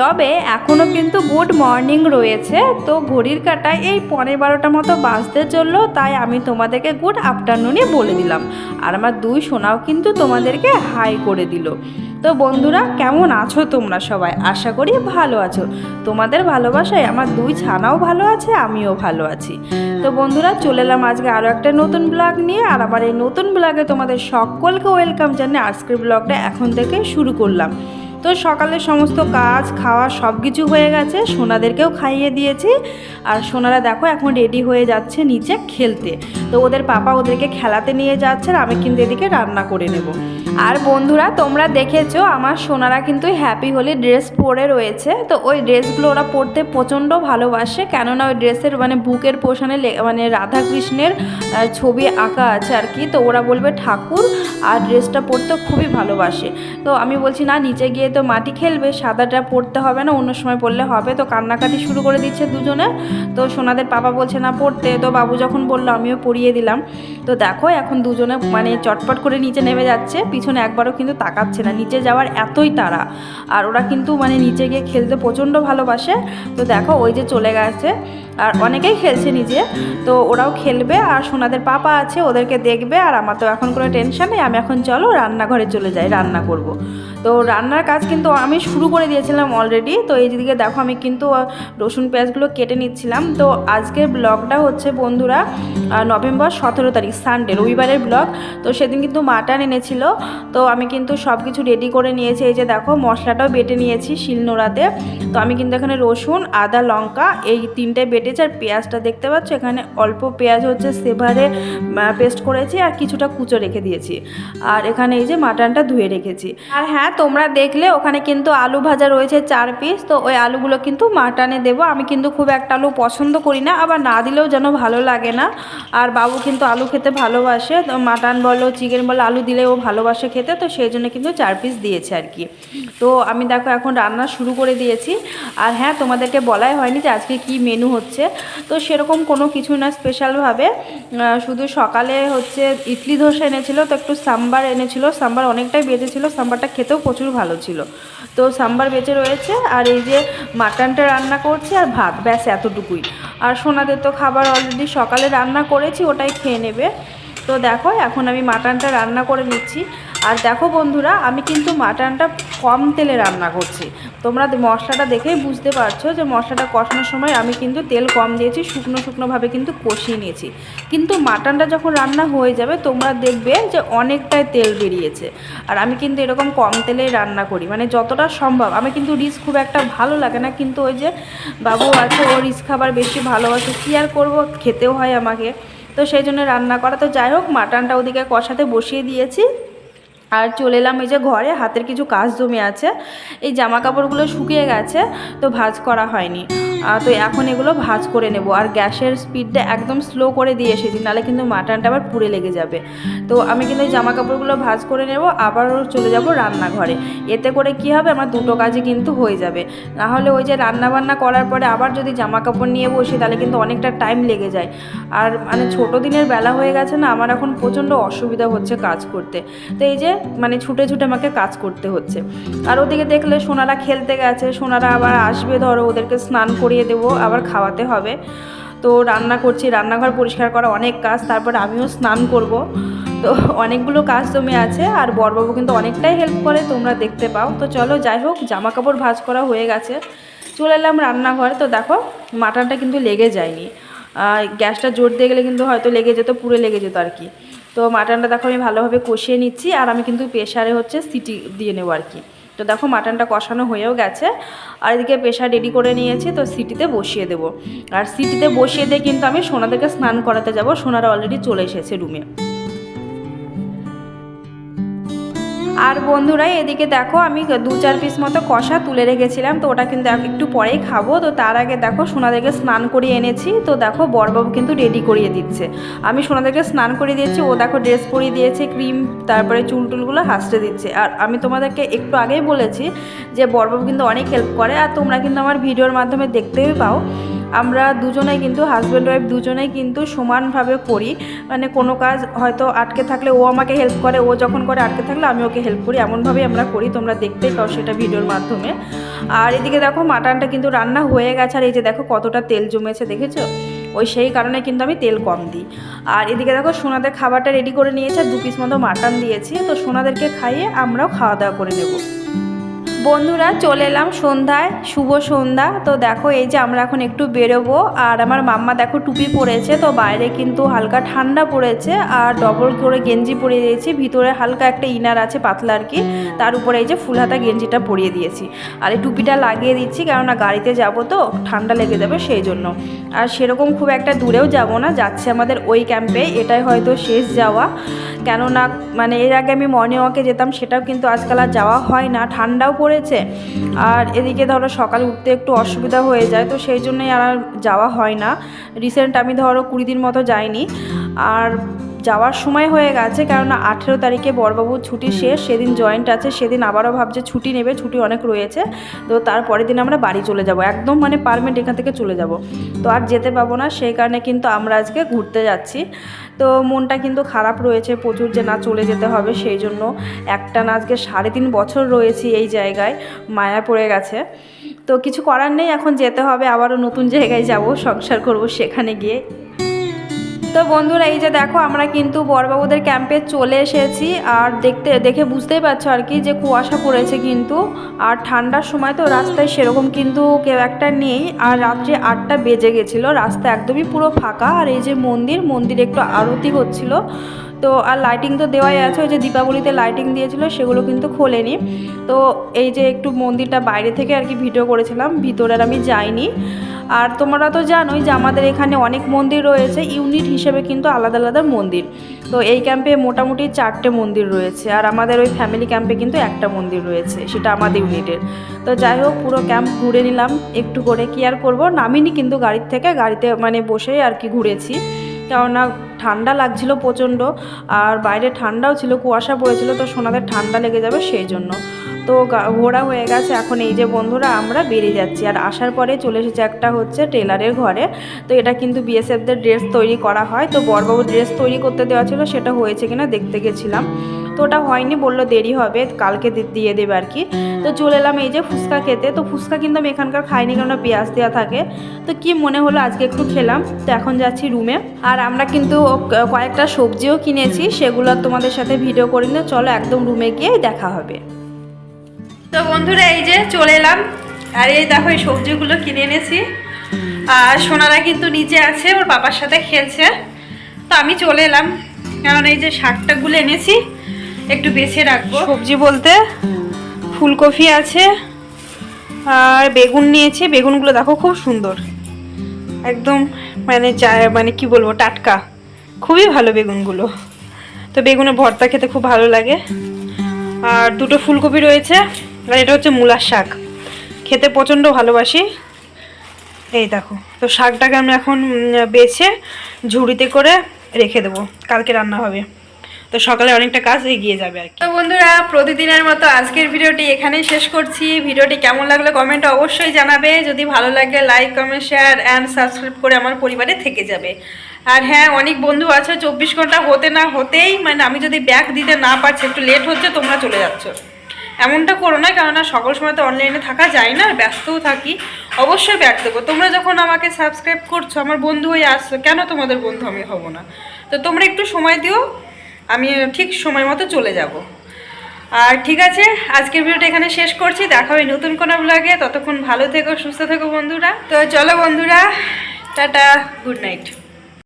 তবে এখনও কিন্তু গুড মর্নিং রয়েছে। তো ঘড়ির কাটায় এই পনেরো বারোটা মতো বাজতে চলল, তাই আমি তোমাদেরকে গুড আফটারনুনই বলে দিলাম। আর আমার দুই সোনাও কিন্তু তোমাদেরকে হাই করে দিল। তো বন্ধুরা, কেমন আছো তোমরা সবাই? আশা করি ভালো আছো। তোমাদের ভালোবাসায় আমার দুই ছানাও ভালো আছে, আমিও ভালো আছি। তো বন্ধুরা, চলে এলাম আজকে আরও একটা নতুন ব্লগ নিয়ে। আর আমার এই নতুন ব্লগে তোমাদের সকলকে ওয়েলকাম জানিয়ে আজকের ব্লগটা এখন থেকে শুরু করলাম। তো সকালে সমস্ত কাজ, খাওয়া সব কিছু হয়ে গেছে। সোনাদেরকেও খাইয়ে দিয়েছি। আর সোনারা দেখো এখন রেডি হয়ে যাচ্ছে নিচে খেলতে। তো ওদের পাপা ওদেরকে খেলাতে নিয়ে যাচ্ছে আর আমি কিন্তু এদিকে রান্না করে নেব। আর বন্ধুরা, তোমরা দেখেছ, আমার সোনারা কিন্তু হ্যাপি হোলি ড্রেস পরে রয়েছে। তো ওই ড্রেসগুলো ওরা পরতে প্রচণ্ড ভালোবাসে, কেননা ওই ড্রেসের মানে বুকের পোষণে মানে রাধা কৃষ্ণের ছবি আঁকা আছে আর কি। তো ওরা বলবে ঠাকুর, আর ড্রেসটা পরতে খুবই ভালোবাসে। তো আমি বলছি, না, নিচে গিয়ে তো মাটি খেলবে, সাদাটা পরতে হবে না, অন্য সময় পরলে হবে। তো কান্নাকাটি শুরু করে দিচ্ছে দুজনে। তো সোনাদের পাপা বলছে, না পড়তে তো বাবু যখন বলল, আমিও পরিয়ে দিলাম। তো দেখো, এখন দুজনে মানে চটপট করে নিচে নেমে যাচ্ছে পিছনে একবারও কিন্তু তাকাচ্ছে না। নিচে যাওয়ার এতই তাড়া। আর ওরা কিন্তু মানে নিচে গিয়ে খেলতে প্রচণ্ড ভালোবাসে। তো দেখো ওই যে চলে গেছে। আর অনেকেই খেলছে নিজে। তো ওরাও খেলবে আর সোনাদের পাপা আছে, ওদেরকে দেখবে। আর আমার তো এখন কোনো টেনশন নেই। আমি এখন চলো রান্নাঘরে চলে যাই, রান্না করব। তো রান্নার কাজ কিন্তু আমি শুরু করে দিয়েছিলাম অলরেডি তো এই দিকে দেখো আমি কিন্তু রসুন পেঁয়াজগুলো কেটে নিচ্ছিলাম। তো আজকের ব্লগটা হচ্ছে বন্ধুরা নভেম্বর সতেরো তারিখ সানডে রবিবারের ব্লগ। তো সেদিন কিন্তু মাটন এনেছিল। তো আমি কিন্তু সব কিছু রেডি করে নিয়েছি। এই যে দেখো, মশলাটাও বেটে নিয়েছি শিলনোড়াতে তো আমি কিন্তু এখানে রসুন, আদা, লঙ্কা এই তিনটে বেটেছি আর পেঁয়াজটা দেখতে পাচ্ছ? এখানে অল্প পেঁয়াজ হচ্ছে সেভারে পেস্ট করেছি আর কিছুটা কুচো রেখে দিয়েছি। আর এখানে এই যে মাটনটা ধুয়ে রেখেছি। আর হ্যাঁ তোমরা দেখলে ওখানে কিন্তু আলু ভাজা রয়েছে চার পিস তো ওই আলুগুলো কিন্তু মাটনে দেবো। আমি কিন্তু খুব একটা আলু পছন্দ করি না, আবার না দিলেও যেন ভালো লাগে না। আর বাবু কিন্তু আলু খেতে ভালোবাসে। তো মাটন বলো, চিকেন বলো, আলু দিলে ও ভালোবাসে খেতে, তো সেই জন্য কিন্তু চার পিস দিয়েছে আর কি। তো আমি দেখো এখন রান্না শুরু করে দিয়েছি। আর হ্যাঁ তোমাদেরকে বলাই হয়নি যে আজকে কি মেনু হচ্ছে। তো সেরকম কোনো কিছু না স্পেশালভাবে শুধু সকালে হচ্ছে ইডলি ধোসা এনেছিল, তো একটু সাম্বার এনেছিল। সাম্বার অনেকটাই বেঁচেছিল, সাম্বারটা খেতেও প্রচুর ভালো ছিল। তো সাম্বার বেঁচে রয়েছে, আর এই যে মাটনটা রান্না করছি আর ভাত, ব্যাস এতটুকুই। আর সোনাদের তো খাবার অলরেডি সকালে রান্না করেছি, ওটাই খেয়ে নেবে। তো দেখো, এখন আমি মাটনটা রান্না করে নিচ্ছি। আর দেখো বন্ধুরা, আমি কিন্তু মাটনটা কম তেলে রান্না করছি। তোমরা মশলাটা দেখেই বুঝতে পারছ যে মশলাটা কষানোর সময় আমি কিন্তু তেল কম দিয়েছি, শুকনো শুকনোভাবে কিন্তু কষিয়ে নিয়েছি। কিন্তু মাটনটা যখন রান্না হয়ে যাবে, তোমরা দেখবে যে অনেকটাই তেল বেরিয়েছে। আর আমি কিন্তু এরকম কম তেলেই রান্না করি। মানে যতটা সম্ভব, আমি কিন্তু রিচ খুব একটা ভালো লাগে না। কিন্তু ওই যে বাবু আছে, ও রিচ খাবার বেশি ভালোবাসে, কী আর করব? খেতেও হয় আমাকে। তো সেই জন্য রান্না করা। তো যাই হোক, মাটনটা ওদিকে কষাতে বসিয়ে দিয়েছি। আর চলে এলাম এই যে ঘরে, হাতের কিছু কাজ জমে আছে। এই জামা কাপড়গুলো শুকিয়ে গেছে, তো ভাজ করা হয়নি। তো এখন এগুলো ভাজ করে নেব। আর গ্যাসের স্পিডটা একদম স্লো করে দিয়ে এসেছি নাহলে কিন্তু মাটনটা আবার পুড়ে লেগে যাবে। তো আমি কিন্তু এই জামা কাপড়গুলো ভাজ করে নেব আবারও চলে যাব রান্নাঘরে। এতে করে কি হবে? আমার দুটো কাজই কিন্তু হয়ে যাবে। না হলে ওই যে রান্না বান্না করার পরে আবার যদি জামা কাপড় নিয়ে বসি তাহলে কিন্তু অনেকটা টাইম লেগে যায়। আর মানে ছোটো দিনের বেলা হয়ে গেছে না, আমার এখন প্রচণ্ড অসুবিধা হচ্ছে কাজ করতে। তো এই যে মানে ছুটে ছুটে আমাকে কাজ করতে হচ্ছে। আর ওদিকে দেখলে সোনারা খেলতে গেছে, সোনারা আবার আসবে ধরো, ওদেরকে স্নান করিয়ে দেবো, আবার খাওয়াতে হবে। তো রান্না করছি, রান্নাঘর পরিষ্কার করা অনেক কাজ, তারপর আমিও স্নান করব। তো অনেকগুলো কাজ জমে আছে, আর বরবাবু কিন্তু অনেকটাই হেল্প করে, তোমরা দেখতে পাও। তো চলো যাই হোক জামা কাপড় ভাঁজ করা হয়ে গেছে। চলে এলাম রান্নাঘরে, তো দেখো মাটনটা কিন্তু লেগে যায়নি। গ্যাসটা জোর দিয়ে গেলে কিন্তু হয়তো লেগে যেত পুরো লেগে যেত আর কি। তো মাটনটা দেখো আমি ভালোভাবে কষিয়ে নিচ্ছি, আর আমি কিন্তু প্রেশারে হচ্ছে সিটি দিয়ে নেব আর কি। তো দেখো মাটনটা কষানো হয়েও গেছে। আর এদিকে পেশা রেডি করে নিয়েছি, তো সিটিতে বসিয়ে দেব। আর সিটিতে বসিয়ে দিয়ে কিন্তু আমি সোনাদেরকে স্নান করাতে যাব। সোনারা অলরেডি চলে এসেছে রুমে আর বন্ধুরা, এদিকে দেখো আমি দু চার পিস মতো কষা তুলে রেখেছিলাম, তো ওটা কিন্তু এক- একটু পরেই খাব। তো তার আগে দেখো সোনাদেরকে স্নান করিয়ে এনেছি, তো দেখো বরবাবু কিন্তু রেডি করিয়ে দিচ্ছে। আমি সোনাদেরকে স্নান করিয়ে দিয়েছি, ও দেখো ড্রেস পরিয়ে দিয়েছে ক্রিম তারপরে চুল টুলগুলো হাসতে দিচ্ছে। আর আমি তোমাদেরকে একটু আগেই বলেছি যে বরবাবু কিন্তু অনেক হেল্প করে, আর তোমরা কিন্তু আমার ভিডিওর মাধ্যমে দেখতেই পাও। আমরা দুজনেই কিন্তু হাজব্যান্ড ওয়াইফ দুজনেই কিন্তু সমানভাবে করি। মানে কোনো কাজ হয়তো আটকে থাকলে ও আমাকে হেল্প করে, ও যখন করে আটকে থাকলে আমি ওকে হেল্প করি। এমনভাবেই আমরা করি, তোমরা দেখতেই পাও সেটা ভিডিওর মাধ্যমে। আর এদিকে দেখো মাটনটা কিন্তু রান্না হয়ে গেছে। আর এই যে দেখো কতটা তেল জমেছে, দেখেছ? ওই সেই কারণে কিন্তু আমি তেল কম দিই। আর এদিকে দেখো সোনাদের খাবারটা রেডি করে নিয়েছে দু পিস মতো মাটন দিয়েছি। তো সোনাদেরকে খাইয়ে আমরাও খাওয়া দাওয়া করে নেব। বন্ধুরা চলে এলাম সন্ধ্যায়, শুভ সন্ধ্যা। তো দেখো, এই যে আমরা এখন একটু বেরোবো। আর আমার মাম্মা দেখো টুপি পরেছে, তো বাইরে কিন্তু হালকা ঠান্ডা পড়েছে। আর ডবল করে গেঞ্জি পরিয়ে দিয়েছি। ভিতরে হালকা একটা ইনার আছে, পাতলা আর কি। তার উপরে এই যে ফুল হাতা গেঞ্জিটা পরিয়ে দিয়েছি। আর এই টুপিটা লাগিয়ে দিচ্ছি, কেননা গাড়িতে যাব তো, ঠান্ডা লেগে যাবে সেই জন্য আর সেরকম খুব একটা দূরেও যাব না, যাচ্ছে আমাদের ওই ক্যাম্পে এটাই হয়তো শেষ যাওয়া। কেননা মানে এর আগে আমি মর্নিং ওয়াকে যেতাম, সেটাও কিন্তু আজকাল আর যাওয়া হয় না। ঠান্ডাও পড়েছে আর এদিকে ধরো সকালে উঠতে একটু অসুবিধা হয়ে যায়, তো সেই জন্যই আর যাওয়া হয় না। রিসেন্ট আমি ধরো কুড়ি দিন মতো যাইনি। আর যাওয়ার সময় হয়ে গেছে কেননা আঠেরো তারিখে বড়বাবুর ছুটি শেষ সেদিন জয়েন্ট আছে সেদিন আবারও ভাবছে ছুটি নেবে ছুটি অনেক রয়েছে তো তারপরের দিন আমরা বাড়ি চলে যাব একদম মানে পারমেন্ট এখান থেকে চলে যাব। তো আর যেতে পাবো না সেই কারণে কিন্তু আমরা আজকে ঘুরতে যাচ্ছি। তো মনটা কিন্তু খারাপ রয়েছে প্রচুর যে না চলে যেতে হবে সেই জন্য একটা না আজকে সাড়ে তিন বছর রয়েছি এই জায়গায় মায়া পড়ে গেছে। তো কিছু করার নেই এখন যেতে হবে আবারও নতুন জায়গায় যাব সংসার করব সেখানে গিয়ে। তো বন্ধুরা, এই যে দেখো, আমরা কিন্তু বড়বাবুদের ক্যাম্পে চলে এসেছি। আর দেখতে, দেখে বুঝতেই পারছ আর কি যে কুয়াশা পড়েছে কিন্তু। আর ঠান্ডার সময় তো রাস্তায় সেরকম কিন্তু কেউ একটা নেই। আর রাত্রে আটটা বেজে গেছিল, রাস্তা একদমই পুরো ফাঁকা। আর এই যে মন্দির মন্দির একটু আরতি হচ্ছিল। তো আর লাইটিং তো দেওয়াই আছে, ওই যে দীপাবলিতে লাইটিং দিয়েছিল, সেগুলো কিন্তু খোলেনি। তো এই যে একটু মন্দিরটা বাইরে থেকে আর কি ভিডিও করেছিলাম ভিতরে আমি যাইনি। আর তোমরা তো জানোই যে আমাদের এখানে অনেক মন্দির রয়েছে, ইউনিট হিসেবে কিন্তু আলাদা আলাদা মন্দির। তো এই ক্যাম্পে মোটামুটি চারটে মন্দির রয়েছে, আর আমাদের ওই ফ্যামিলি ক্যাম্পে কিন্তু একটা মন্দির রয়েছে, সেটা আমাদের ইউনিটের। তো যাই হোক, পুরো ক্যাম্প ঘুরে নিলাম, একটু করে। কি আর করব? নামিনি কিন্তু গাড়ির থেকে, গাড়িতে মানে বসেই আর কি ঘুরেছি। কেননা ঠান্ডা লাগছিল প্রচণ্ড, আর বাইরে ঠান্ডাও ছিল, কুয়াশা পড়েছিল, তো সোনাদের ঠান্ডা লেগে যাবে সেই জন্য। তো ঘোরা হয়ে গেছে, এখন এই যে বন্ধুরা আমরা বেরিয়ে যাচ্ছি। আর আসার পরে চলে এসেছে একটা হচ্ছে টেলারের ঘরে। তো এটা কিন্তু বিএসএফদের ড্রেস তৈরি করা হয়। তো বরবাবু ড্রেস তৈরি করতে দেওয়া ছিল, সেটা হয়েছে কিনা দেখতে গেছিলাম। তো ওটা হয়নি, বলল দেরি হবে, কালকে দিয়ে দেবে আর কি। তো চলে এলাম এই যে ফুচকা খেতে। তো ফুচকা কিন্তু আমি এখানকার খাইনি কেননা পেঁয়াজ দেওয়া থাকে। তো কি মনে হলো আজকে একটু খেলাম। তো এখন যাচ্ছি রুমে আর আমরা কিন্তু কয়েকটা সবজিও কিনেছি, সেগুলো তোমাদের সাথে ভিডিও করি না চলো একদম রুমে গিয়ে দেখা হবে। তো বন্ধুরা, এই যে চলে এলাম। আর এই দেখো, এই সবজিগুলো কিনে এনেছি। আর সোনারা কিন্তু নিচে আছে, ওর বাবার সাথে খেলছে। তো আমি চলে এলাম। কারণ এই যে শাকটাগুলো এনেছি, একটু বেছে রাখব। সবজি বলতে ফুলকপি আছে, আর বেগুন নিয়েছি। বেগুনগুলো দেখো খুব সুন্দর। একদম মানে মানে কি বলব, টাটকা। খুবই ভালো বেগুনগুলো। তো বেগুনের ভর্তা খেতে খুব ভালো লাগে। আর দুটো ফুলকপি রয়েছে। আর এটা হচ্ছে মূলার শাক। খেতে প্রচণ্ড ভালোবাসি। এই দেখো, তো শাকটাকে আমি এখন বেছে ঝুড়িতে করে রেখে দেবো, কালকে রান্না হবে। তো সকালে অনেকটা কাজ এগিয়ে যাবে আর কি। তো বন্ধুরা, প্রতিদিনের মতো আজকের ভিডিওটি এখানেই শেষ করছি। ভিডিওটি কেমন লাগল কমেন্ট অবশ্যই জানাবে। যদি ভালো লাগে like comment share and subscribe করে আমার পরিবারে থেকে যাবে। আর হ্যাঁ অনেক বন্ধু আছে, চব্বিশ ঘণ্টা হতে না হতেই মানে আমি যদি ব্যাগ দিতে না পারছি, একটু লেট হচ্ছে, তোমরা চলে যাচ্ছ। এমনটা করো না, কেননা সকল সময় তো অনলাইনে থাকা যায় না, আর ব্যস্তও থাকি, অবশ্যই ব্যাগ দেবো। তোমরা যখন আমাকে সাবস্ক্রাইব করছ, আমার বন্ধু হয়ে আসছো, কেন তোমাদের বন্ধু আমি হব না? তো তোমরা একটু সময় দিও, আমি ঠিক সময় মতো চলে যাব। আর ঠিক আছে, আজকের ভিডিওটা এখানে শেষ করছি, দেখা হবে নতুন কোনো ব্লগে ততক্ষণ ভালো থেকো, সুস্থ থেকো বন্ধুরা। তো চলো বন্ধুরা, টাটা গুড নাইট